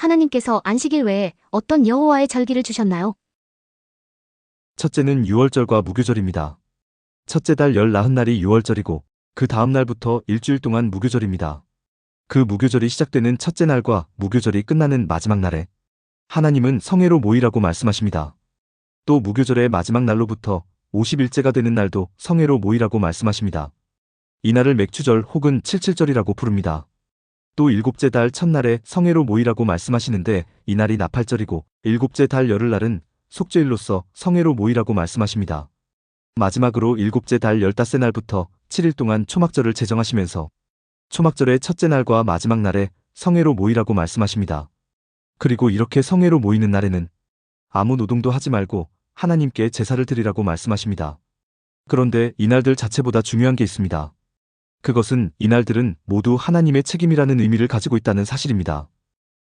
하나님께서 안식일 외에 어떤 여호와의 절기를 주셨나요? 첫째는 6월절과 무교절입니다. 첫째 달 열 나흔 날이 6월절이고 그 다음 날부터 일주일 동안 무교절입니다. 그 무교절이 시작되는 첫째 날과 무교절이 끝나는 마지막 날에 하나님은 성회로 모이라고 말씀하십니다. 또 무교절의 마지막 날로부터 50일째가 되는 날도 성회로 모이라고 말씀하십니다. 이날을 맥추절 혹은 칠칠절이라고 부릅니다. 또 일곱째 달 첫날에 성회로 모이라고 말씀하시는데 이날이 나팔절이고 일곱째 달 열흘날은 속죄일로서 성회로 모이라고 말씀하십니다. 마지막으로 일곱째 달 열다섯 날부터 7일 동안 초막절을 제정하시면서 초막절의 첫째 날과 마지막 날에 성회로 모이라고 말씀하십니다. 그리고 이렇게 성회로 모이는 날에는 아무 노동도 하지 말고 하나님께 제사를 드리라고 말씀하십니다. 그런데 이날들 자체보다 중요한 게 있습니다. 그것은 이날들은 모두 하나님의 책임이라는 의미를 가지고 있다는 사실입니다.